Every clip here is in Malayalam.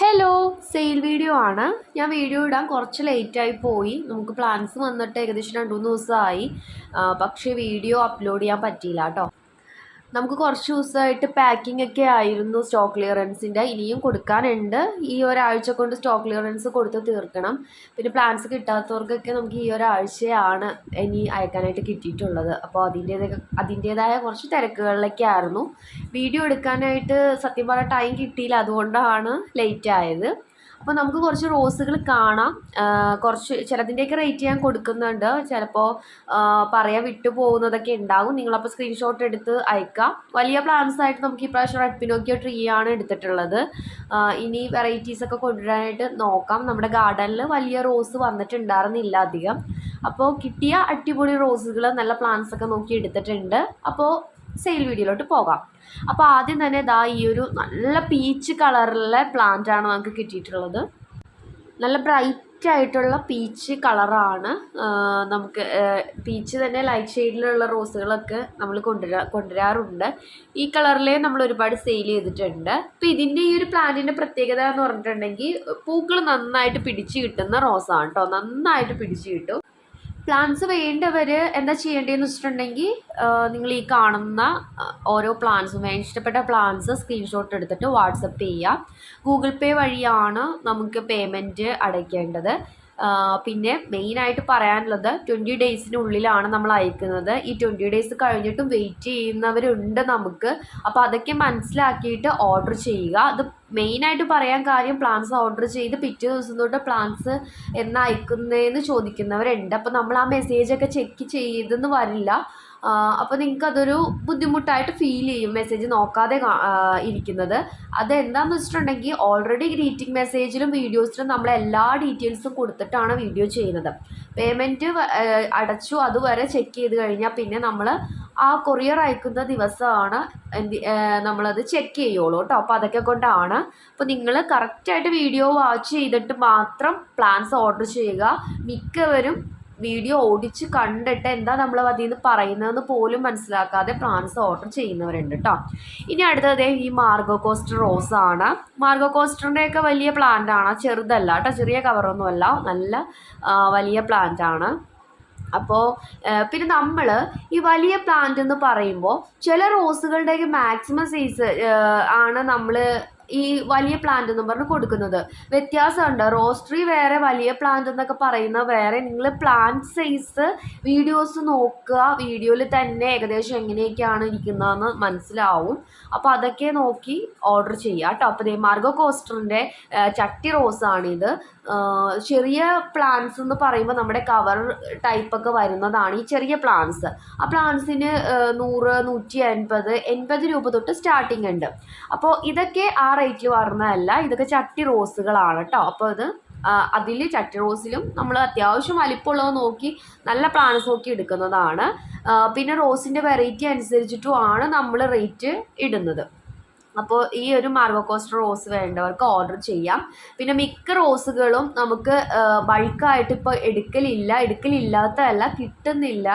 ഹലോ സെയിൽ വീഡിയോ ആണ്. ഞാൻ വീഡിയോ ഇടാൻ കുറച്ച് ലേറ്റായി പോയി. നമുക്ക് പ്ലാൻസ് വന്നിട്ട് ഏകദേശം രണ്ട് മൂന്ന് ദിവസമായി. പക്ഷേ വീഡിയോ അപ്ലോഡ് ചെയ്യാൻ പറ്റിയില്ല കേട്ടോ. നമുക്ക് കുറച്ച് ദിവസമായിട്ട് പാക്കിംഗ് ഒക്കെ ആയിരുന്നു സ്റ്റോക്ക് ക്ലിയറൻസിന്റെ ഇനിയും കൊടുക്കാനുണ്ട്. ഈ ഒരാഴ്ച കൊണ്ട് സ്റ്റോക്ക് ക്ലിയറൻസ് കൊടുത്ത് തീർക്കണം. പിന്നെ പ്ലാൻസ് കിട്ടാത്തവർക്കൊക്കെ നമുക്ക് ഈ ഒരാഴ്ചയാണ് ഇനി അയക്കാനായിട്ട് കിട്ടിയിട്ടുള്ളത്. അപ്പോൾ അതിന്റേതൊക്കെ അതിന്റേതായ കുറച്ച് തിരക്കുകളിലൊക്കെ ആയിരുന്നു. വീഡിയോ എടുക്കാനായിട്ട് സത്യം പറഞ്ഞാൽ ടൈം കിട്ടിയില്ല. അതുകൊണ്ടാണ് ലേറ്റ് ആയത്. അപ്പോൾ നമുക്ക് കുറച്ച് റോസുകൾ കാണാം. കുറച്ച് ചിലതിന്റെയൊക്കെ റേറ്റ് ഞാൻ കൊടുക്കുന്നുണ്ട്. ചിലപ്പോൾ പറയാൻ വിട്ടു പോകുന്നതൊക്കെ ഉണ്ടാകും നിങ്ങളപ്പോൾ സ്ക്രീൻഷോട്ട് എടുത്ത് അയക്കാം. വലിയ പ്ലാന്റ്സ് ആയിട്ട് നമുക്ക് ഈ പ്രാവശ്യം റെഡ് പിനോക്കിയോ ട്രീ ആണ് എടുത്തിട്ടുള്ളത്. ഇനി വെറൈറ്റീസൊക്കെ കൊണ്ടുവരാനായിട്ട് നോക്കാം. നമ്മുടെ ഗാർഡനിൽ വലിയ റോസ് വന്നിട്ടുണ്ടായിരുന്നില്ല അധികം. അപ്പോൾ കിട്ടിയ അടിപൊളി റോസുകൾ നല്ല പ്ലാന്റ്സ് ഒക്കെ നോക്കി എടുത്തിട്ടുണ്ട്. അപ്പോൾ സെയിൽ വീഡിയോയിലോട്ട് പോകാം. അപ്പോൾ ആദ്യം തന്നെ ദാ ഈ ഒരു നല്ല പീച്ച് കളറിലെ പ്ലാന്റ് ആണ് നമുക്ക് കിട്ടിയിട്ടുള്ളത്. നല്ല ബ്രൈറ്റ് ആയിട്ടുള്ള പീച്ച് കളറാണ് നമുക്ക് പീച്ച് തന്നെ ലൈറ്റ് ഷെയ്ഡിലുള്ള റോസുകളൊക്കെ നമ്മൾ കൊണ്ടുവരാ കൊണ്ടുവരാറുണ്ട്. ഈ കളറിലേ നമ്മൾ ഒരുപാട് സെയിൽ ചെയ്തിട്ടുണ്ട്. അപ്പോൾ ഇതിന്റെ ഈ ഒരു പ്ലാന്റിന്റെ പ്രത്യേകത എന്ന് പറഞ്ഞിട്ടുണ്ടെങ്കിൽ പൂക്കൾ നന്നായിട്ട് പിടിച്ച് കിട്ടുന്ന റോസാണ് കേട്ടോ നന്നായിട്ട് പിടിച്ച് കിട്ടും. പ്ലാൻസ് വേണ്ടവർ എന്താ ചെയ്യേണ്ടതെന്ന് വെച്ചിട്ടുണ്ടെങ്കിൽ നിങ്ങൾ ഈ കാണുന്ന ഓരോ പ്ലാൻസും ഇഷ്ടപ്പെട്ട പ്ലാൻസ് സ്ക്രീൻഷോട്ട് എടുത്തിട്ട് വാട്സപ്പ് ചെയ്യുക. ഗൂഗിൾ പേ വഴിയാണ് നമുക്ക് പേയ്മെന്റ് അടയ്ക്കേണ്ടത്. പിന്നെ മെയിനായിട്ട് പറയാനുള്ളത് ട്വന്റി ഡേയ്സിനുള്ളിലാണ് നമ്മൾ അയക്കുന്നത്. ഈ ട്വന്റി ഡേയ്സ് കഴിഞ്ഞിട്ടും വെയിറ്റ് ചെയ്യുന്നവരുണ്ട് നമുക്ക്. അപ്പോൾ അതൊക്കെ മനസ്സിലാക്കിയിട്ട് ഓർഡർ ചെയ്യുക. അത് മെയിനായിട്ട് പറയാൻ കാര്യം പ്ലാൻസ് ഓർഡർ ചെയ്ത് പിറ്റേ ദിവസം തൊട്ട് പ്ലാൻസ് എന്ന് അയക്കുന്നതെന്ന് ചോദിക്കുന്നവരുണ്ട്. അപ്പോൾ നമ്മൾ ആ മെസ്സേജൊക്കെ ചെക്ക് ചെയ്തെന്ന് വരില്ല. അപ്പോൾ നിങ്ങൾക്ക് അതൊരു ബുദ്ധിമുട്ടായിട്ട് ഫീൽ ചെയ്യും. മെസ്സേജ് നോക്കാതെ ഇരിക്കുന്നത്. അതെന്താണെന്ന് വെച്ചിട്ടുണ്ടെങ്കിൽ ഓൾറെഡി ഗ്രീറ്റിംഗ് മെസ്സേജിലും വീഡിയോസിലും നമ്മൾ എല്ലാ ഡീറ്റെയിൽസും കൊടുത്തിട്ടാണ് വീഡിയോ ചെയ്യുന്നത്. പേയ്മെന്റ് അടച്ചു അതുവരെ ചെക്ക് ചെയ്ത് കഴിഞ്ഞാൽ പിന്നെ നമ്മൾ ആ കൊറിയർ അയക്കുന്ന ദിവസമാണ് എന്ത് നമ്മളത് ചെക്ക് ചെയ്യുള്ളൂ കേട്ടോ അപ്പോൾ അതൊക്കെ കൊണ്ടാണ്. അപ്പോൾ നിങ്ങൾ കറക്റ്റായിട്ട് വീഡിയോ വാച്ച് ചെയ്തിട്ട് മാത്രം പ്ലാൻസ് ഓർഡർ ചെയ്യുക. മിക്കവരും വീഡിയോ ഓടിച്ച് കണ്ടിട്ട് എന്താ നമ്മൾ അതിൽ നിന്ന് പറയുന്നതെന്ന് പോലും മനസ്സിലാക്കാതെ പ്ലാൻസ് ഓർഡർ ചെയ്യുന്നവരുണ്ട് കേട്ടോ ഇനി അടുത്തത് ഈ മാർഗോ കോസ്റ്റർ റോസ് ആണ്. മാർഗോ കോസ്റ്ററിന്റെ ഒക്കെ വലിയ പ്ലാന്റ് ആണ്. ചെറുതല്ല കേട്ടോ ചെറിയ കവറൊന്നുമല്ല നല്ല വലിയ പ്ലാന്റ് ആണ്. അപ്പോൾ പിന്നെ നമ്മൾ ഈ വലിയ പ്ലാന്റ് എന്ന് പറയുമ്പോൾ ചില റോസുകളുടെയൊക്കെ മാക്സിമം സൈസ് ആണ് നമ്മൾ ഈ വലിയ പ്ലാന്റ് എന്നും പറഞ്ഞ് കൊടുക്കുന്നത്. വ്യത്യാസമുണ്ട്. റോസ്ട്രി വേറെ വലിയ പ്ലാന്റ് എന്നൊക്കെ പറയുന്ന വേറെ നിങ്ങൾ പ്ലാന്റ് സൈസ് വീഡിയോസ് നോക്കുക. വീഡിയോയിൽ തന്നെ ഏകദേശം എങ്ങനെയൊക്കെയാണ് ഇരിക്കുന്നതെന്ന് മനസ്സിലാവും. അപ്പോൾ അതൊക്കെ നോക്കി ഓർഡർ ചെയ്യുക കേട്ടോ. അപ്പോൾ ദേ മാർഗോ കോസ്റ്ററിന്റെ ചട്ടി റോസാണിത് ചെറിയ പ്ലാന്റ്സ് എന്ന് പറയുമ്പോൾ നമ്മുടെ കവർ ടൈപ്പൊക്കെ വരുന്നതാണ് ഈ ചെറിയ പ്ലാന്റ്സ് ആ പ്ലാന്റ്സിന് നൂറ് നൂറ്റി എൺപത് എൺപത് രൂപ തൊട്ട് സ്റ്റാർട്ടിംഗ് ഉണ്ട്. അപ്പോൾ ഇതൊക്കെ ആ റേറ്റിൽ വരുന്നതല്ല ഇതൊക്കെ ചട്ടി റോസുകളാണ് കേട്ടോ അപ്പോൾ അത് അതിൽ ചട്ടി റോസിലും നമ്മൾ അത്യാവശ്യം വലിപ്പമുള്ളത് നോക്കി നല്ല പ്ലാന്റ്സ് നോക്കി എടുക്കുന്നതാണ്. പിന്നെ റോസിന്റെ വെറൈറ്റി അനുസരിച്ചിട്ടുമാണ് നമ്മൾ റേറ്റ് ഇടുന്നത്. അപ്പോൾ ഈ ഒരു മാർഗോ റോസ് വേണ്ടവർക്ക് ഓർഡർ ചെയ്യാം. പിന്നെ മിക്ക റോസുകളും നമുക്ക് ബൾക്കായിട്ട് ഇപ്പോൾ എടുക്കലില്ല. എടുക്കലില്ലാത്തതല്ല കിട്ടുന്നില്ല.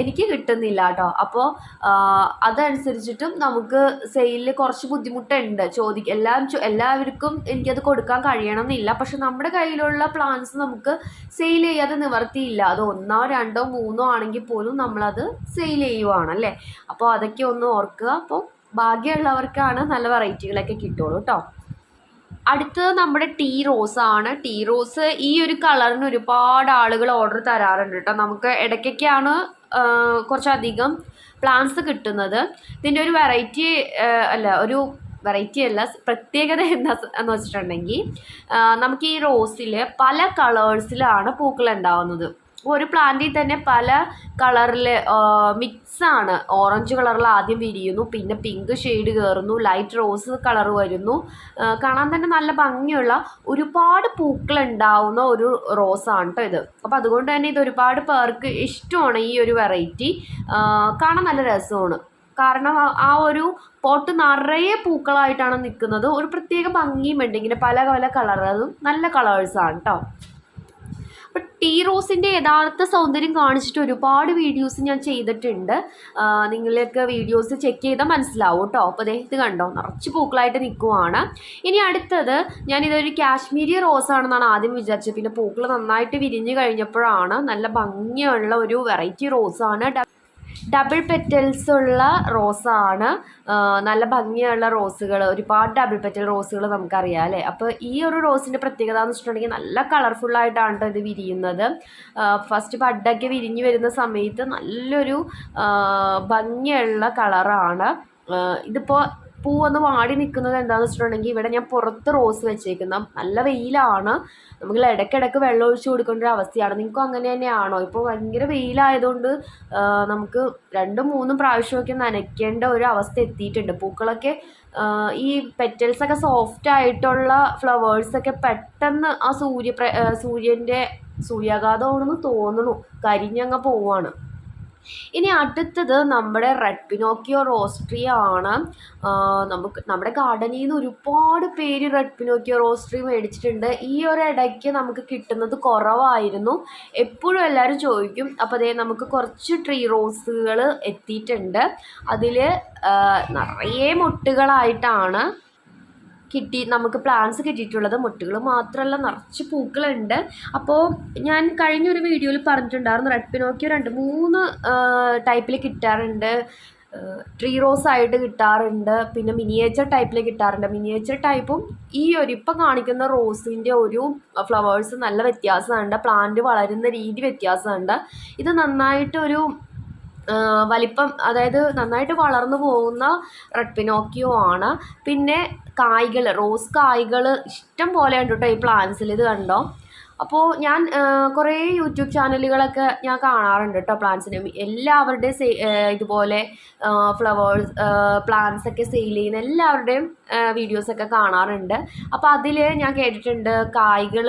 എനിക്ക് കിട്ടുന്നില്ല കേട്ടോ അപ്പോൾ അതനുസരിച്ചിട്ടും നമുക്ക് സെയിലിൽ കുറച്ച് ബുദ്ധിമുട്ടുണ്ട്. ചോദിക്ക എല്ലാം എല്ലാവർക്കും എനിക്കത് കൊടുക്കാൻ കഴിയണം എന്നില്ല പക്ഷെ നമ്മുടെ കയ്യിലുള്ള പ്ലാൻസ് നമുക്ക് സെയിൽ ചെയ്യാതെ നിവർത്തിയില്ല. അത് ഒന്നോ രണ്ടോ മൂന്നോ ആണെങ്കിൽ പോലും നമ്മളത് സെയിൽ ചെയ്യുവാണല്ലേ അപ്പോൾ അതൊക്കെ ഒന്ന് ഓർക്കുക. അപ്പോൾ ഭാഗ്യമുള്ളവർക്കാണ് നല്ല വെറൈറ്റികളൊക്കെ കിട്ടുള്ളൂ കേട്ടോ. അടുത്തത് നമ്മുടെ ടീ റോസ് ആണ്. ടീ റോസ് ഈ ഒരു കളറിന് ഒരുപാട് ആളുകൾ ഓർഡർ തരാറുണ്ട് കേട്ടോ. നമുക്ക് ഇടയ്ക്കൊക്കെയാണ് കുറച്ചധികം പ്ലാന്റ്സ് കിട്ടുന്നത്. ഇതിന്റെ ഒരു വെറൈറ്റി അല്ല ഒരു വെറൈറ്റി അല്ല പ്രത്യേകത എന്താ എന്ന് വെച്ചിട്ടുണ്ടെങ്കിൽ നമുക്ക് ഈ റോസിൽ പല കളേഴ്സിലാണ് പൂക്കൾ ഉണ്ടാവുന്നത്. ഒരു പ്ലാന്റിൽ തന്നെ പല കളറിൽ മിക്സാണ്. ഓറഞ്ച് കളറിൽ ആദ്യം വിരിയുന്നു പിന്നെ പിങ്ക് ഷെയ്ഡ് കയറുന്നു ലൈറ്റ് റോസ് കളർ വരുന്നു. കാണാൻ തന്നെ നല്ല ഭംഗിയുള്ള ഒരുപാട് പൂക്കൾ ഉണ്ടാവുന്ന ഒരു റോസാണ് കേട്ടോ ഇത്. അപ്പോൾ അതുകൊണ്ട് തന്നെ ഇത് ഒരുപാട് പേർക്ക് ഇഷ്ടമാണ് ഈ ഒരു വെറൈറ്റി. കാണാൻ നല്ല രസമാണ്. കാരണം ആ- ഒരു പോട്ട് നിറയെ പൂക്കളായിട്ടാണ് നിൽക്കുന്നത് ഒരു പ്രത്യേക ഭംഗിയുമുണ്ട് ഇങ്ങനെ പല പല കളറും നല്ല കളേഴ്സാണ് കേട്ടോ അപ്പം ടീ റോസിന്റെ യഥാർത്ഥ സൗന്ദര്യം കാണിച്ചിട്ട് ഒരുപാട് വീഡിയോസ് ഞാൻ ചെയ്തിട്ടുണ്ട്. നിങ്ങളൊക്കെ വീഡിയോസ് ചെക്ക് ചെയ്താൽ മനസ്സിലാവും കേട്ടോ. അപ്പോൾ ദേ ഇത് കണ്ടോ? നിറച്ച് പൂക്കളായിട്ട് നിൽക്കുവാണ് ഇനി അടുത്തത് ഞാനിതൊരു കാശ്മീരി റോസ് ആണെന്നാണ് ആദ്യം വിചാരിച്ചത്. പിന്നെ പൂക്കൾ നന്നായിട്ട് വിരിഞ്ഞ് കഴിഞ്ഞപ്പോഴാണ് നല്ല ഭംഗിയുള്ള ഒരു വെറൈറ്റി റോസാണ്. ഡബിൾ പെറ്റൽസ് ഉള്ള റോസാണ് നല്ല ഭംഗിയുള്ള റോസുകൾ ഒരുപാട് ഡബിൾ പെറ്റൽ റോസുകൾ നമുക്കറിയാം അല്ലേ? അപ്പോൾ ഈ ഒരു റോസിന്റെ പ്രത്യേകത എന്ന് വെച്ചിട്ടുണ്ടെങ്കിൽ നല്ല കളർഫുള്ളായിട്ടാണ് ട്ടോ ഇത് വിരിയുന്നത്. ഫസ്റ്റ് ബഡൊക്കെ വിരിഞ്ഞ് വരുന്ന സമയത്ത് നല്ലൊരു ഭംഗിയുള്ള കളറാണ് ഇതിപ്പോൾ പൂവൊന്ന് വാടി നിൽക്കുന്നത് എന്താണെന്ന് വെച്ചിട്ടുണ്ടെങ്കിൽ ഇവിടെ ഞാൻ പുറത്ത് റോസ് വെച്ചേക്കുന്ന. നല്ല വെയിലാണ്. നമുക്ക് ഇടയ്ക്കിടയ്ക്ക് വെള്ളം ഒഴിച്ച് കൊടുക്കേണ്ട ഒരു അവസ്ഥയാണ്. നിങ്ങൾക്കും അങ്ങനെ തന്നെയാണോ? ഇപ്പോൾ ഭയങ്കര വെയിലായതുകൊണ്ട് നമുക്ക് രണ്ടും മൂന്നും പ്രാവശ്യമൊക്കെ നനയ്ക്കേണ്ട ഒരു അവസ്ഥ എത്തിയിട്ടുണ്ട്. പൂക്കളൊക്കെ ഈ പെറ്റൽസൊക്കെ സോഫ്റ്റ് ആയിട്ടുള്ള ഫ്ലവേഴ്സൊക്കെ പെട്ടെന്ന് ആ സൂര്യ സൂര്യന്റെ സൂര്യാഘാതമാണെന്ന് തോന്നുന്നു. കരിഞ്ഞങ്ങ് പോവാണ്. ഇനി അടുത്തത് നമ്മുടെ റെഡ് പിനോക്കിയോ റോസ്ട്രി ആണ്. നമുക്ക് നമ്മുടെ ഗാർഡനിൽ നിന്ന് ഒരുപാട് പേര് റെഡ് പിനോക്കിയോ റോസ്ട്രി മേടിച്ചിട്ടുണ്ട്. ഈ ഒരു ഇടയ്ക്ക് നമുക്ക് കിട്ടുന്നത് കുറവായിരുന്നു. എപ്പോഴും എല്ലാവരും ചോദിക്കും. അപ്പോൾ അതേ നമുക്ക് കുറച്ച് ട്രീ റോസുകൾ എത്തിയിട്ടുണ്ട്. അതിൽ നിറയെ മുട്ടുകളായിട്ടാണ് കിട്ടി നമുക്ക് പ്ലാന്റ്സ് കിട്ടിയിട്ടുള്ളത് മുട്ടുകൾ മാത്രമല്ല നിറച്ച് പൂക്കളുണ്ട്. അപ്പോൾ ഞാൻ കഴിഞ്ഞൊരു വീഡിയോയിൽ പറഞ്ഞിട്ടുണ്ടായിരുന്നു റെഡ് പിനോക്കിയോ രണ്ട് മൂന്ന് ടൈപ്പിൽ കിട്ടാറുണ്ട്. ട്രീ റോസ് ആയിട്ട് കിട്ടാറുണ്ട് പിന്നെ മിനിയേച്ചർ ടൈപ്പിൽ കിട്ടാറുണ്ട്. മിനിയേച്ചർ ടൈപ്പും ഈ ഒരു ഇപ്പം കാണിക്കുന്ന റോസിന്റെ ഒരു ഫ്ലവേഴ്സ് നല്ല വ്യത്യാസമുണ്ട്. പ്ലാന്റ് വളരുന്ന രീതി വ്യത്യാസമുണ്ട്. ഇത് നന്നായിട്ടൊരു വലിപ്പം അതായത് നന്നായിട്ട് വളർന്നു പോകുന്ന റെഡ് പിനോക്കിയോ ആണ്. പിന്നെ കായ്കൾ റോസ് കായ്കൾ ഇഷ്ടം പോലെ ഉണ്ട് കേട്ടോ ഈ പ്ലാന്റ്സിൽ ഇത് കണ്ടോ? അപ്പോൾ ഞാൻ കുറേ യൂട്യൂബ് ചാനലുകളൊക്കെ ഞാൻ കാണാറുണ്ട് കേട്ടോ പ്ലാന്റ്സിന് എല്ലാവരുടെയും സെ ഇതുപോലെ ഫ്ലവേഴ്സ് പ്ലാന്റ്സ് ഒക്കെ സെയിൽ ചെയ്യുന്ന എല്ലാവരുടെയും വീഡിയോസൊക്കെ കാണാറുണ്ട്. അപ്പോൾ അതിൽ ഞാൻ കേട്ടിട്ടുണ്ട് കായ്കൾ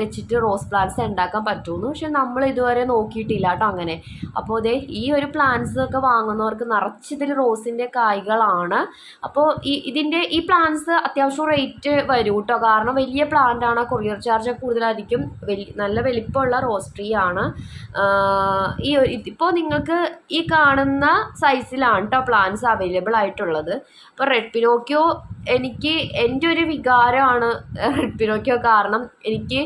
വെച്ചിട്ട് റോസ് പ്ലാന്റ്സ് ഉണ്ടാക്കാൻ പറ്റുമെന്ന് പക്ഷെ നമ്മൾ ഇതുവരെ നോക്കിയിട്ടില്ല കേട്ടോ അങ്ങനെ. അപ്പോൾ ദേ ഈ ഒരു പ്ലാന്റ്സ് ഒക്കെ വാങ്ങുന്നവർക്ക് നിറച്ചിതിൽ റോസിന്റെ കായ്കളാണ്. അപ്പോൾ ഈ ഇതിന്റെ ഈ പ്ലാന്റ്സ് അത്യാവശ്യം റേറ്റ് വരും കേട്ടോ കാരണം വലിയ പ്ലാന്റ് ആണ് കൊറിയർ ചാർജ് കൂടുതലായിരിക്കും നല്ല വലിപ്പമുള്ള റോസ് ട്രീ ആണ് ഈ ഇപ്പോൾ നിങ്ങൾക്ക് ഈ കാണുന്ന സൈസിലാണ് കേട്ടോ പ്ലാന്റ്സ് അവൈലബിൾ ആയിട്ടുള്ളത്. അപ്പോൾ റെഡ് പിനോക്കിയോ എനിക്ക് എന്റെ ഒരു വികാരമാണ് റെഡ് പിനോക്കിയോ കാരണം എനിക്ക്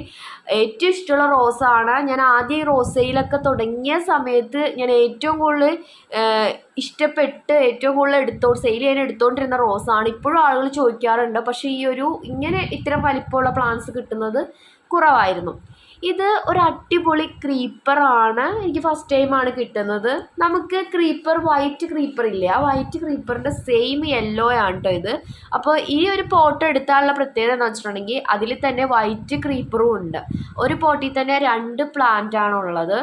ഏറ്റവും ഇഷ്ടമുള്ള റോസാണ്. ഞാൻ ആദ്യം ഈ റോസയിലൊക്കെ തുടങ്ങിയ സമയത്ത് ഞാൻ ഏറ്റവും കൂടുതൽ ഇഷ്ടപ്പെട്ട് ഏറ്റവും കൂടുതൽ എടുത്തോ സെയിൽ ചെയ്യാൻ എടുത്തുകൊണ്ടിരുന്ന റോസാണ്. ഇപ്പോഴും ആളുകൾ ചോദിക്കാറുണ്ട്. പക്ഷേ ഈ ഒരു ഇങ്ങനെ ഇത്തരം വലിപ്പമുള്ള പ്ലാന്റ്സ് കിട്ടുന്നത് കുറവായിരുന്നു. ഇത് ഒരു അടിപൊളി ക്രീപ്പറാണ് എനിക്ക് ഫസ്റ്റ് ടൈമാണ് കിട്ടുന്നത്. നമുക്ക് ക്രീപ്പർ വൈറ്റ് ക്രീപ്പർ ഇല്ലേ? ആ വൈറ്റ് ക്രീപ്പറിന്റെ സെയിം യെല്ലോ ആണ് കേട്ടോ ഇത്. അപ്പോൾ ഈ ഒരു പോട്ട് എടുത്താലുള്ള പ്രത്യേകത എന്ന് വെച്ചിട്ടുണ്ടെങ്കിൽ അതിൽ തന്നെ വൈറ്റ് ക്രീപ്പറും ഉണ്ട്. ഒരു പോട്ടിൽ തന്നെ രണ്ട് പ്ലാന്റ് ഉള്ളത്.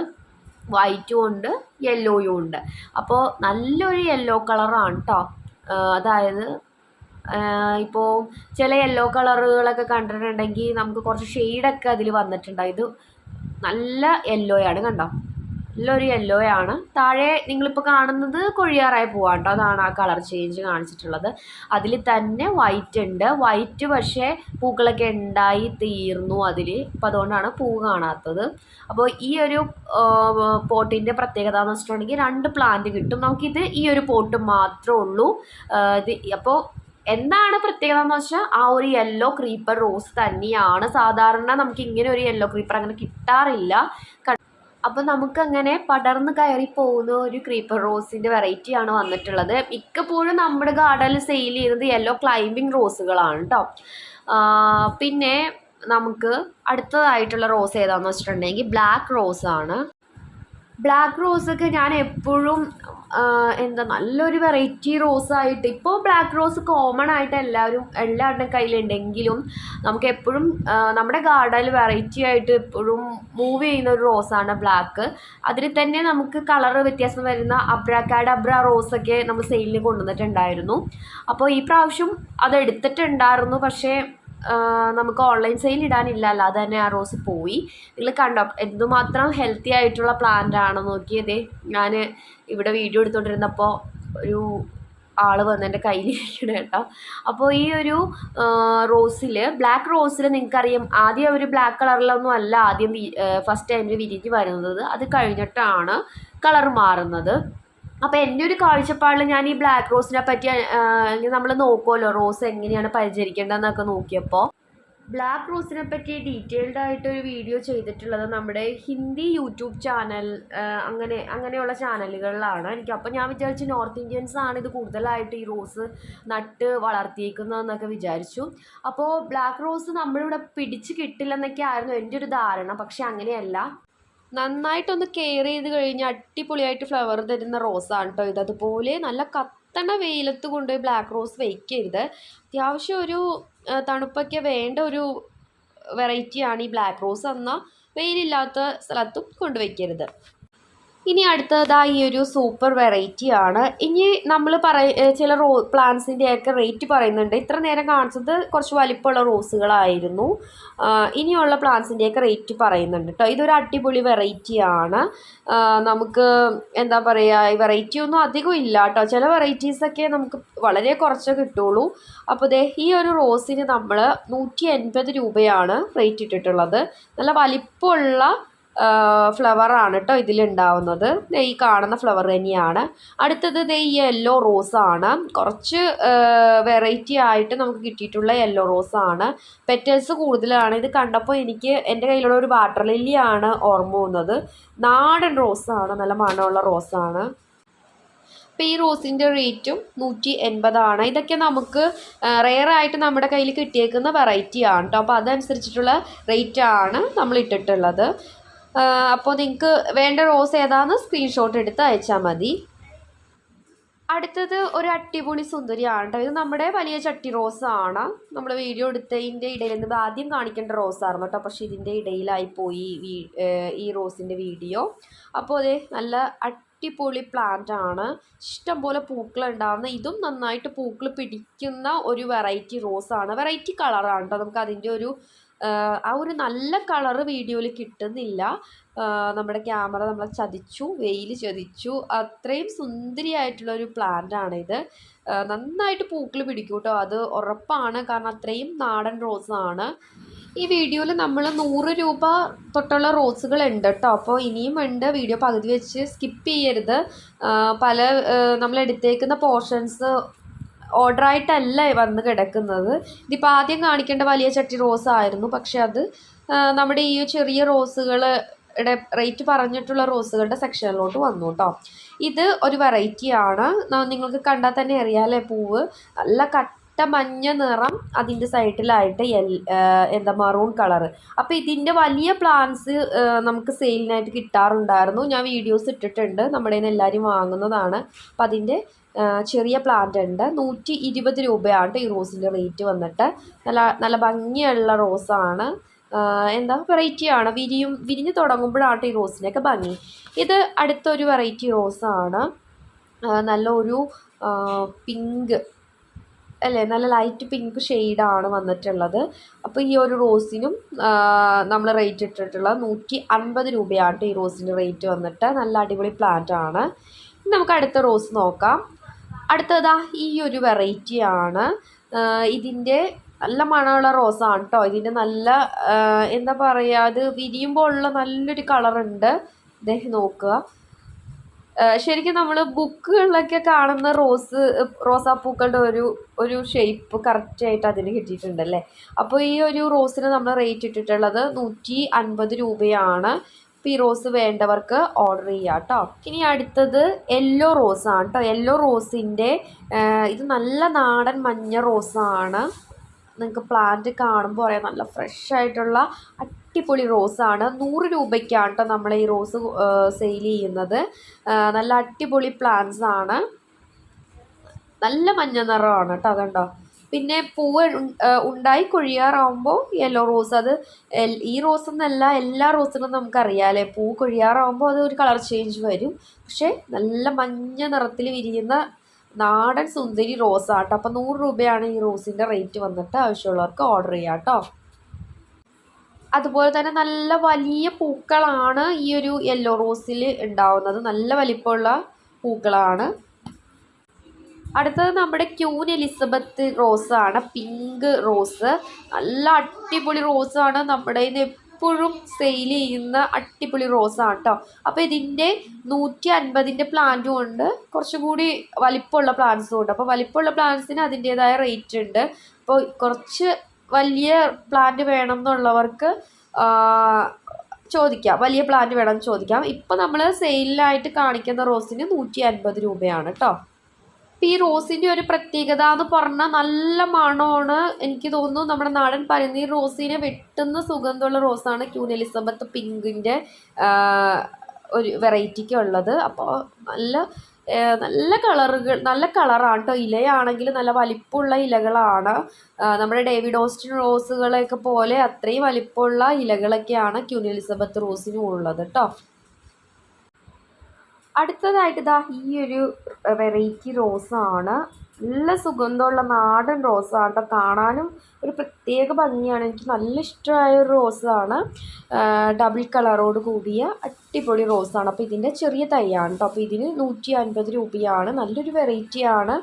വൈറ്റും ഉണ്ട് യെല്ലോയും ഉണ്ട്. അപ്പോൾ നല്ലൊരു യെല്ലോ കളറാണ് കേട്ടോ അതായത് ഇപ്പോൾ ചില യെല്ലോ കളറുകളൊക്കെ കണ്ടിട്ടുണ്ടെങ്കിൽ നമുക്ക് കുറച്ച് ഷെയ്ഡൊക്കെ അതിൽ വന്നിട്ടുണ്ടാവും ഇത് നല്ല യെല്ലോയാണ് കണ്ടോ? നല്ലൊരു യെല്ലോയാണ് താഴെ നിങ്ങളിപ്പോൾ കാണുന്നത് കൊഴിയാറായി പോവാം കേട്ടോ അതാണ് ആ കളർ ചേഞ്ച് കാണിച്ചിട്ടുള്ളത്. അതിൽ തന്നെ വൈറ്റ് ഉണ്ട്. വൈറ്റ് പക്ഷേ പൂക്കളൊക്കെ ഉണ്ടായി തീർന്നു അതിൽ അപ്പോൾ അതുകൊണ്ടാണ് പൂ കാണാത്തത്. അപ്പോൾ ഈ ഒരു പോട്ടിന്റെ പ്രത്യേകത എന്ന് വെച്ചിട്ടുണ്ടെങ്കിൽ രണ്ട് പ്ലാന്റ് കിട്ടും. നമുക്കിത് ഈ ഒരു പോട്ട് മാത്രമേ ഉള്ളൂ. ഇത് അപ്പോൾ എന്താണ് പ്രത്യേകത എന്ന് വെച്ചാൽ ആ ഒരു യെല്ലോ ക്രീപ്പർ റോസ് തന്നെയാണ്. സാധാരണ നമുക്ക് ഇങ്ങനെ ഒരു യെല്ലോ ക്രീപ്പർ അങ്ങനെ കിട്ടാറില്ല. അപ്പോൾ നമുക്കങ്ങനെ പടർന്ന് കയറി പോകുന്ന ഒരു ക്രീപ്പർ റോസിന്റെ വെറൈറ്റിയാണ് വന്നിട്ടുള്ളത്. മിക്കപ്പോഴും നമ്മുടെ ഗാർഡനിൽ സെയിൽ ചെയ്യുന്നത് യെല്ലോ ക്ലൈമ്പിംഗ് റോസുകളാണ് കേട്ടോ പിന്നെ നമുക്ക് അടുത്തതായിട്ടുള്ള റോസ് ഏതാണെന്ന് വെച്ചിട്ടുണ്ടെങ്കിൽ ബ്ലാക്ക് റോസാണ് ബ്ലാക്ക് റോസ് ഒക്കെ ഞാൻ എപ്പോഴും എന്താ നല്ലൊരു വെറൈറ്റി റോസ് ആയിട്ട് ഇപ്പോൾ ബ്ലാക്ക് റോസ് കോമൺ ആയിട്ട് എല്ലാവരും എല്ലാവരുടെയും കയ്യിലുണ്ടെങ്കിലും നമുക്ക് എപ്പോഴും നമ്മുടെ ഗാർഡനിൽ വെറൈറ്റി ആയിട്ട് എപ്പോഴും മൂവ് ചെയ്യുന്ന ഒരു റോസാണ് ബ്ലാക്ക് അതിൽ തന്നെ നമുക്ക് കളർ വ്യത്യാസം വരുന്ന അബ്രാക്കാഡ് അബ്ര റോസൊക്കെ നമ്മൾ സെയിലിന് കൊണ്ടുവന്നിട്ടുണ്ടായിരുന്നു. അപ്പോൾ ഈ പ്രാവശ്യം അത് എടുത്തിട്ടുണ്ടായിരുന്നു. പക്ഷേ നമുക്ക് ഓൺലൈൻ സെയിൽ ഇടാനില്ല. അല്ലാതെ തന്നെ ആ റോസ് പോയി. നിങ്ങൾ കണ്ടോ? എന്തുമാത്രം ഹെൽത്തി ആയിട്ടുള്ള പ്ലാന്റ് ആണോ നോക്കിയതേ. ഞാൻ ഇവിടെ വീഡിയോ എടുത്തുകൊണ്ടിരുന്നപ്പോൾ ഒരു ആൾ വന്ന് എന്റെ കയ്യിലിരിക്കണം കേട്ടോ. അപ്പോൾ ഈ ഒരു റോസിൽ ബ്ലാക്ക് റോസിൽ നിങ്ങൾക്കറിയാം ആദ്യം ഒരു ബ്ലാക്ക് കളറിലൊന്നും അല്ല. ആദ്യം ഫസ്റ്റ് ടൈമിൽ വിരിഞ്ഞ് വരുന്നത്. അത് കഴിഞ്ഞിട്ടാണ് കളർ മാറുന്നത്. അപ്പോൾ എന്റെ ഒരു കാഴ്ചപ്പാടിൽ ഞാൻ ഈ ബ്ലാക്ക് റോസിനെ പറ്റി നമ്മൾ നോക്കുമല്ലോ റോസ് എങ്ങനെയാണ് പരിചരിക്കേണ്ടതെന്നൊക്കെ നോക്കിയപ്പോൾ ബ്ലാക്ക് റോസിനെ പറ്റി ഡീറ്റെയിൽഡ് ആയിട്ട് ഒരു വീഡിയോ ചെയ്തിട്ടുള്ളത് നമ്മുടെ ഹിന്ദി യൂട്യൂബ് ചാനൽ അങ്ങനെ അങ്ങനെയുള്ള ചാനലുകളിലാണ് എനിക്ക് അപ്പോൾ ഞാൻ വിചാരിച്ചു നോർത്ത് ഇന്ത്യൻസ് ആണ് ഇത് കൂടുതലായിട്ട് ഈ റോസ് നട്ട് വളർത്തിയേക്കുന്നതെന്നൊക്കെ വിചാരിച്ചു. അപ്പോൾ ബ്ലാക്ക് റോസ് നമ്മളിവിടെ പിടിച്ച് കിട്ടില്ലെന്നൊക്കെ ആയിരുന്നു എന്റെ ഒരു ധാരണ പക്ഷെ അങ്ങനെയല്ല. നന്നായിട്ടൊന്ന് കെയർ ചെയ്ത് കഴിഞ്ഞാൽ അടിപൊളിയായിട്ട് ഫ്ലവർ തരുന്ന റോസാണ് കേട്ടോ ഇത്. അതുപോലെ നല്ല കത്തണ വെയിലത്ത് കൊണ്ടുപോയി ബ്ലാക്ക് റോസ് വയ്ക്കരുത് അത്യാവശ്യം ഒരു തണുപ്പൊക്കെ വേണ്ട ഒരു വെറൈറ്റിയാണ് ഈ ബ്ലാക്ക് റോസ് എന്നാൽ വെയിലില്ലാത്ത സ്ഥലത്തും കൊണ്ടുവയ്ക്കരുത് ഇനി അടുത്തതാ ഈ ഒരു സൂപ്പർ വെറൈറ്റി ആണ്. ഇനി നമ്മൾ പറയ ചില റോ പ്ലാന്റ്സിന്റെയൊക്കെ റേറ്റ് പറയുന്നുണ്ട്. ഇത്ര നേരം കാണിച്ചത് കുറച്ച് വലിപ്പമുള്ള റോസുകളായിരുന്നു ഇനിയുള്ള പ്ലാന്റ്സിന്റെയൊക്കെ റേറ്റ് പറയുന്നുണ്ട് കേട്ടോ ഇതൊരു അടിപൊളി വെറൈറ്റി ആണ്. നമുക്ക് എന്താ പറയുക ഈ വെറൈറ്റി ഒന്നും അധികം ഇല്ല കേട്ടോ ചില വെറൈറ്റീസൊക്കെ നമുക്ക് വളരെ കുറച്ചേ കിട്ടുള്ളൂ. അപ്പോൾ ദേ ഈ ഒരു റോസിന് നമ്മൾ നൂറ്റി എൺപത് രൂപയാണ് റേറ്റ് ഇട്ടിട്ടുള്ളത്. നല്ല വലിപ്പമുള്ള ഫ്ലവറാണ് കേട്ടോ ഇതിലുണ്ടാവുന്നത്. ഈ കാണുന്ന ഫ്ലവർ തന്നെയാണ്. അടുത്തത് ദേ ഈ യെല്ലോ റോസാണ് കുറച്ച് വെറൈറ്റി ആയിട്ട് നമുക്ക് കിട്ടിയിട്ടുള്ള യെല്ലോ റോസാണ് പെറ്റൽസ് കൂടുതലാണ്. ഇത് കണ്ടപ്പോൾ എനിക്ക് എന്റെ കയ്യിലുള്ള ഒരു വാട്ടർ ലില്ലിയാണ് ഓർമ്മ വന്നത്. നാടൻ റോസാണ് നല്ല മണമുള്ള റോസാണ് അപ്പോൾ ഈ റോസിന്റെ റേറ്റും നൂറ്റി എൺപതാണ് ഇതൊക്കെ നമുക്ക് റെയറായിട്ട് നമ്മുടെ കയ്യിൽ കിട്ടിയേക്കുന്ന വെറൈറ്റി ആണ് കേട്ടോ അപ്പോൾ അതനുസരിച്ചിട്ടുള്ള റേറ്റാണ് നമ്മൾ ഇട്ടിട്ടുള്ളത്. അപ്പോൾ നിങ്ങൾക്ക് വേണ്ട റോസ് ഏതാന്ന് സ്ക്രീൻഷോട്ട് എടുത്ത് അയച്ചാൽ മതി. അടുത്തത് ഒരു അടിപൊളി സുന്ദരിയാണ് ഇത് നമ്മുടെ വലിയ ചട്ടി റോസ് ആണ്. നമ്മൾ വീഡിയോ എടുത്തതിന്റെ ഇടയിൽ നിന്ന് ആദ്യം കാണിക്കേണ്ട റോസായിരുന്നു കേട്ടോ പക്ഷേ ഇതിന്റെ ഇടയിലായി പോയി ഈ റോസിന്റെ വീഡിയോ. അപ്പോൾ അതെ നല്ല അട്ടിപൊളി പ്ലാന്റ് ആണ്. ഇഷ്ടംപോലെ പൂക്കൾ ഉണ്ടാകുന്ന ഇതും നന്നായിട്ട് പൂക്കൾ പിടിക്കുന്ന ഒരു വെറൈറ്റി റോസാണ് വെറൈറ്റി കളറാണ് കേട്ടോ നമുക്ക് അതിന്റെ ഒരു ആ ഒരു നല്ല കളറ് വീഡിയോയിൽ കിട്ടുന്നില്ല. നമ്മുടെ ക്യാമറ നമ്മളെ ചതിച്ചു വെയിൽ ചതിച്ചു. അത്രയും സുന്ദരിയായിട്ടുള്ളൊരു പ്ലാന്റാണിത് നന്നായിട്ട് പൂക്കൾ പിടിക്കും കേട്ടോ അത് ഉറപ്പാണ്. കാരണം അത്രയും നാടൻ റോസാണ് ഈ വീഡിയോയിൽ നമ്മൾ നൂറ് രൂപ തൊട്ടുള്ള റോസുകൾ ഉണ്ട് കേട്ടോ അപ്പോൾ ഇനിയും ഉണ്ട്. വീഡിയോ പകുതി വെച്ച് സ്കിപ്പ് ചെയ്യരുത്. പല നമ്മൾ എടുത്തേക്കുന്ന പോർഷൻസ് ഓർഡറായിട്ടല്ല വന്ന് കിടക്കുന്നത്. ഇതിപ്പോൾ ആദ്യം കാണിക്കേണ്ട വലിയ ചട്ടി റോസ് ആയിരുന്നു പക്ഷെ അത് നമ്മുടെ ഈ ചെറിയ റോസുകളുടെ റേറ്റ് പറഞ്ഞിട്ടുള്ള റോസുകളുടെ സെക്ഷനിലോട്ട് വന്നു കേട്ടോ. ഇത് ഒരു വെറൈറ്റിയാണ്. നിങ്ങൾക്ക് കണ്ടാൽ തന്നെ അറിയാമല്ലേ പൂവ് നല്ല കട്ട മഞ്ഞ നിറം അതിന്റെ സൈഡിലായിട്ട് എൽ എന്താ മറൂൺ കളർ അപ്പോൾ ഇതിന്റെ വലിയ പ്ലാന്റ്സ് നമുക്ക് സെയിലിനായിട്ട് കിട്ടാറുണ്ടായിരുന്നു. ഞാൻ വീഡിയോസ് ഇട്ടിട്ടുണ്ട്. നമ്മുടെ നിന്ന് എല്ലാവരും വാങ്ങുന്നതാണ്. അപ്പം അതിന്റെ ചെറിയ പ്ലാന്റ് ഉണ്ട്. നൂറ്റി ഇരുപത് രൂപയാണ് ഈ റോസിന്റെ റേറ്റ് വന്നിട്ട്. നല്ല നല്ല ഭംഗിയുള്ള റോസാണ് എന്താ വെറൈറ്റിയാണ് വിരിയും വിരിഞ്ഞ് തുടങ്ങുമ്പോഴാണ് ഈ റോസിന്റെയൊക്കെ ഭംഗി. ഇത് അടുത്തൊരു വെറൈറ്റി റോസാണ് നല്ല ഒരു പിങ്ക് അല്ലേ? നല്ല ലൈറ്റ് പിങ്ക് ഷെയ്ഡാണ് വന്നിട്ടുള്ളത്. അപ്പോൾ ഈ ഒരു റോസിനും നമ്മൾ റേറ്റ് ഇട്ടിട്ടുള്ളത് നൂറ്റി അൻപത് രൂപയാണ് ഈ റോസിന്റെ റേറ്റ് വന്നിട്ട്. നല്ല അടിപൊളി പ്ലാന്റ് ആണ്. നമുക്ക് അടുത്ത റോസ് നോക്കാം. അടുത്തതാ ഈ ഒരു വെറൈറ്റിയാണ് ഇതിന്റെ നല്ല മണമുള്ള റോസാണ് കേട്ടോ ഇതിന്റെ നല്ല എന്താ പറയുക അത് വിരിയുമ്പോൾ ഉള്ള നല്ലൊരു കളറുണ്ട് ഇദ്ദേഹം നോക്കുക. ശരിക്കും നമ്മൾ ബുക്കുകളിലൊക്കെ കാണുന്ന റോസ് റോസാപ്പൂക്കളുടെ ഒരു ഒരു ഷേപ്പ് കറക്റ്റായിട്ട് അതിന് കിട്ടിയിട്ടുണ്ടല്ലേ? അപ്പോൾ ഈ ഒരു റോസിന് നമ്മൾ റേറ്റ് ഇട്ടിട്ടുള്ളത് നൂറ്റി അൻപത് രൂപയാണ്. ഈ റോസ് വേണ്ടവർക്ക് ഓർഡർ ചെയ്യാം കേട്ടോ ഇനി അടുത്തത് യെല്ലോ റോസാണ് കേട്ടോ യെല്ലോ റോസിന്റെ ഇത് നല്ല നാടൻ മഞ്ഞ റോസാണ് നിങ്ങൾക്ക് പ്ലാന്റ് കാണുമ്പോൾ അറിയാം നല്ല ഫ്രഷ് ആയിട്ടുള്ള അടിപൊളി ആണ് നൂറ് രൂപയ്ക്കാണ് കേട്ടോ നമ്മൾ ഈ റോസ് സെയിൽ ചെയ്യുന്നത്. നല്ല അടിപൊളി പ്ലാന്റ്സ് ആണ്. നല്ല മഞ്ഞ നിറമാണ് കേട്ടോ അതുണ്ടോ? പിന്നെ പൂവ് ഉണ്ടായി കൊഴിയാറാവുമ്പോൾ യെല്ലോ റോസ് അത് ഈ റോസ് എന്നല്ല എല്ലാ റോസിനും നമുക്കറിയാമല്ലേ പൂവ് കൊഴിയാറാവുമ്പോൾ അത് ഒരു കളർ ചേഞ്ച് വരും. പക്ഷേ നല്ല മഞ്ഞ നിറത്തിൽ വിരിയുന്ന നാടൻ സുന്ദരി റോസാട്ടോ അപ്പം നൂറ് രൂപയാണ് ഈ റോസിന്റെ റേറ്റ് വന്നിട്ട് ആവശ്യമുള്ളവർക്ക് ഓർഡർ ചെയ്യാം കേട്ടോ അതുപോലെ തന്നെ നല്ല വലിയ പൂക്കളാണ് ഈ ഒരു യെല്ലോ റോസിൽ ഉണ്ടാവുന്നത്. നല്ല വലിപ്പമുള്ള പൂക്കളാണ്. അടുത്തത് നമ്മുടെ ക്യൂൻ എലിസബത്ത് റോസ് ആണ്. പിങ്ക് റോസ് നല്ല അടിപൊളി റോസാണ് നമ്മുടെ ഇന്ന് എപ്പോഴും സെയിൽ ചെയ്യുന്ന അടിപൊളി റോസാണ് കേട്ടോ അപ്പോൾ ഇതിന്റെ നൂറ്റി അൻപതിന്റെ പ്ലാന്റും ഉണ്ട്. കുറച്ചും കൂടി വലിപ്പമുള്ള പ്ലാന്റ്സും ഉണ്ട്. അപ്പോൾ വലിപ്പമുള്ള പ്ലാന്റ്സിന് അതിന്റേതായ റേറ്റ് ഉണ്ട്. അപ്പോൾ കുറച്ച് വലിയ പ്ലാന്റ് വേണം എന്നുള്ളവർക്ക് ചോദിക്കാം. വലിയ പ്ലാന്റ് വേണം ചോദിക്കാം. ഇപ്പം നമ്മൾ സെയിലിലായിട്ട് കാണിക്കുന്ന റോസിന് നൂറ്റി അൻപത് രൂപയാണ് കേട്ടോ ഈ റോസിന്റെ ഒരു പ്രത്യേകത എന്ന് പറഞ്ഞാൽ നല്ല മണമാണ്. എനിക്ക് തോന്നുന്നു നമ്മുടെ നാടൻ പരുന്നീർ റോസിനെ വെട്ടുന്ന സുഗന്ധമുള്ള റോസാണ് ക്യൂൻ എലിസബത്ത് പിങ്കിന്റെ ഒരു വെറൈറ്റിക്ക് ഉള്ളത്. അപ്പോൾ നല്ല നല്ല കളറുകൾ നല്ല കളറാണ് കേട്ടോ ഇലയാണെങ്കിൽ നല്ല വലിപ്പമുള്ള ഇലകളാണ്. നമ്മുടെ ഡേവിഡ് ഓസ്റ്റിൻ റോസുകളെയൊക്കെ പോലെ അത്രയും വലിപ്പമുള്ള ഇലകളൊക്കെയാണ് ക്യൂൻ എലിസബത്ത് റോസിനും ഉള്ളത് കേട്ടോ അടുത്തതായിട്ട് ഇതാ ഈ ഒരു വെറൈറ്റി റോസാണ്. നല്ല സുഗന്ധമുള്ള നാടൻ റോസാണ് കേട്ടോ. കാണാനും ഒരു പ്രത്യേക ഭംഗിയാണ്. എനിക്ക് നല്ല ഇഷ്ടമായ ഒരു റോസാണ് ഡബിൾ കളറോട് കൂടിയ അടിപൊളി റോസാണ് അപ്പോൾ ഇതിന്റെ ചെറിയ തൈയാണ് കേട്ടോ. അപ്പോൾ ഇതിന് നൂറ്റി അൻപത് രൂപയാണ്. നല്ലൊരു വെറൈറ്റിയാണ്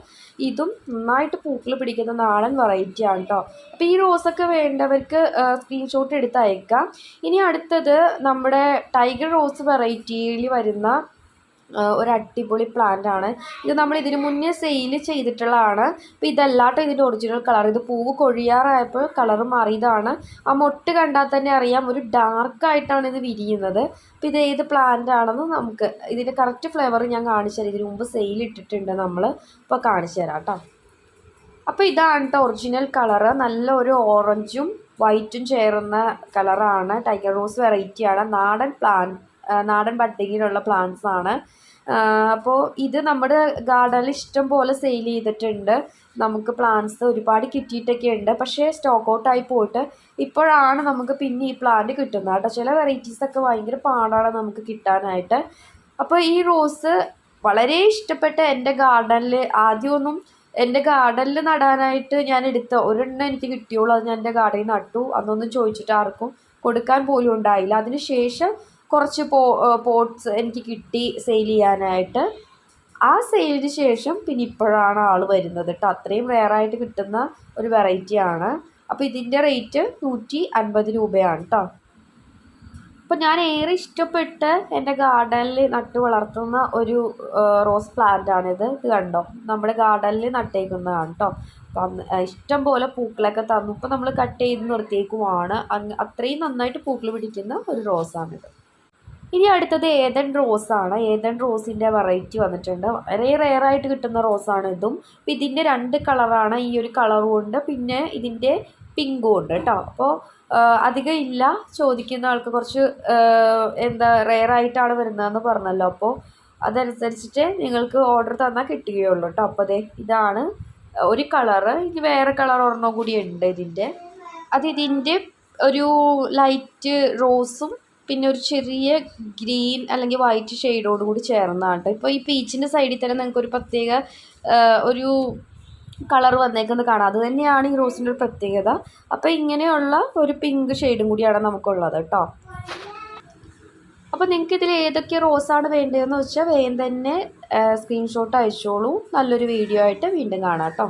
ഇതും നന്നായിട്ട് പൂക്കൾ പിടിക്കുന്ന നാടൻ വെറൈറ്റിയാണ് കേട്ടോ. അപ്പോൾ ഈ റോസൊക്കെ വേണ്ടവർക്ക് സ്ക്രീൻഷോട്ട് എടുത്ത് അയക്കാം ഇനി അടുത്തത് നമ്മുടെ ടൈഗർ റോസ് വെറൈറ്റിയിൽ വരുന്ന ഒരു അടിപൊളി പ്ലാന്റ് ആണ്. ഇത് നമ്മൾ ഇതിന് മുന്നേ സെയിൽ ചെയ്തിട്ടുള്ളതാണ്. അപ്പോൾ ഇതല്ലാട്ടോ ഇതിന്റെ ഒറിജിനൽ കളർ ഇത് പൂവ് കൊഴിയാറായപ്പോൾ കളർ മാറിയതാണ്. ആ മൊട്ട് കണ്ടാൽ തന്നെ അറിയാം ഒരു ഡാർക്കായിട്ടാണ് ഇത് വിരിയുന്നത്. അപ്പോൾ ഇത് ഏത് പ്ലാന്റ് ആണെന്ന് നമുക്ക് ഇതിന്റെ കറക്റ്റ് ഫ്ലേവർ ഞാൻ കാണിച്ചു തരാം. ഇതിന് മുമ്പ് സെയിൽ ഇട്ടിട്ടുണ്ട് നമ്മൾ ഇപ്പോൾ കാണിച്ചു തരാം കേട്ടോ. അപ്പോൾ ഇതാണ് ഒറിജിനൽ കളറ് നല്ല ഒരു ഓറഞ്ചും വൈറ്റും ചേർന്ന കളറാണ് ടൈഗർ റോസ് വെറൈറ്റിയാണ് നാടൻ പ്ലാന്റ് നാടൻ ബഡ്ഡിങ്ങിലുള്ള പ്ലാന്റ്സ് ആണ്. അപ്പോൾ ഇത് നമ്മുടെ ഗാർഡനിൽ ഇഷ്ടം പോലെ സെയിൽ ചെയ്തിട്ടുണ്ട്. നമുക്ക് പ്ലാന്റ്സ് ഒരുപാട് കിട്ടിയിട്ടൊക്കെ ഉണ്ട്. പക്ഷേ സ്റ്റോക്ക് ഔട്ടായി പോയിട്ട് ഇപ്പോഴാണ് നമുക്ക് പിന്നെ ഈ പ്ലാന്റ് കിട്ടുന്നത് കേട്ടോ. ചില വെറൈറ്റീസൊക്കെ ഭയങ്കര പാടാണ് നമുക്ക് കിട്ടാനായിട്ട്. അപ്പോൾ ഈ റോസ് വളരെ ഇഷ്ടപ്പെട്ട എന്റെ ഗാർഡനിൽ ആദ്യമൊന്നും എന്റെ ഗാർഡനിൽ നടാനായിട്ട് ഞാൻ എടുത്ത ഒരെണ്ണം എനിക്ക് കിട്ടിയുള്ളൂ. അത് ഞാൻ എന്റെ ഗാർഡനിൽ നട്ടു. അന്നൊന്നും ചോദിച്ചിട്ട് ആർക്കും കൊടുക്കാൻ പോലും ഉണ്ടായില്ല. അതിന് ശേഷം കുറച്ച് പോ പോട്ട്സ് എനിക്ക് കിട്ടി സെയിൽ ചെയ്യാനായിട്ട്. ആ സെയിലിന് ശേഷം പിന്നെ ഇപ്പോഴാണ് ആൾ വരുന്നത് കേട്ടോ അത്രയും റെയറായിട്ട് കിട്ടുന്ന ഒരു വെറൈറ്റിയാണ് അപ്പോൾ ഇതിന്റെ റേറ്റ് നൂറ്റി അൻപത് രൂപയാണ് കേട്ടോ അപ്പോൾ ഞാൻ ഏറെ ഇഷ്ടപ്പെട്ട് എന്റെ ഗാർഡനിൽ നട്ടു വളർത്തുന്ന ഒരു റോസ് പ്ലാന്റ് ആണിത്. ഇത് കണ്ടോ? നമ്മുടെ ഗാർഡനിൽ നട്ടേക്കുന്നതാണ് കേട്ടോ അപ്പം ഇഷ്ടം പോലെ പൂക്കളൊക്കെ തന്നു. ഇപ്പോൾ നമ്മൾ കട്ട് ചെയ്ത് നിർത്തിയേക്കുമാണ് അത്രയും നന്നായിട്ട് പൂക്കൾ പിടിക്കുന്ന ഒരു റോസാണിത് ഇനി അടുത്തത് ഏതൻ റോസാണ്. ഏതൻ റോസിന്റെ വെറൈറ്റി വന്നിട്ടുണ്ട്. വളരെ റെയറായിട്ട് കിട്ടുന്ന റോസാണ് ഇതും. അപ്പം ഇതിന്റെ രണ്ട് കളറാണ് ഈ ഒരു കളറും ഉണ്ട് പിന്നെ ഇതിന്റെ പിങ്കും ഉണ്ട് കേട്ടോ. അപ്പോൾ അധികം ഇല്ല. ചോദിക്കുന്ന ആൾക്ക് കുറച്ച് എന്താ റെയറായിട്ടാണ് വരുന്നതെന്ന് പറഞ്ഞല്ലോ. അപ്പോൾ അതനുസരിച്ചിട്ട് നിങ്ങൾക്ക് ഓർഡർ തന്നാൽ കിട്ടുകയുള്ളൂ കേട്ടോ. അപ്പോൾ അതെ ഇതാണ് ഒരു കളറ് ഇനി വേറെ കളർ ഒരെണ്ണം കൂടി ഉണ്ട് ഇതിന്റെ അത് ഇതിന്റെ ഒരു ലൈറ്റ് റോസും പിന്നെ ഒരു ചെറിയ ഗ്രീൻ അല്ലെങ്കിൽ വൈറ്റ് ഷെയ്ഡോട് കൂടി ചേർന്നതാണ് കേട്ടോ ഇപ്പോൾ ഈ പീച്ചിന്റെ സൈഡിൽ തന്നെ നിങ്ങൾക്ക് ഒരു പ്രത്യേക ഒരു കളർ വന്നേക്കുന്നത് കാണാം. അത് തന്നെയാണ് ഈ റോസിന്റെ ഒരു പ്രത്യേകത. അപ്പോൾ ഇങ്ങനെയുള്ള ഒരു പിങ്ക് ഷെയ്ഡും കൂടിയാണ് നമുക്കുള്ളത് കേട്ടോ അപ്പോൾ നിങ്ങൾക്ക് ഇതിൽ ഏതൊക്കെ റോസാണ് വേണ്ടതെന്ന് വെച്ചാൽ വേഗം തന്നെ സ്ക്രീൻഷോട്ട് അയച്ചോളൂ. നല്ലൊരു വീഡിയോ ആയിട്ട് വീണ്ടും കാണാം കേട്ടോ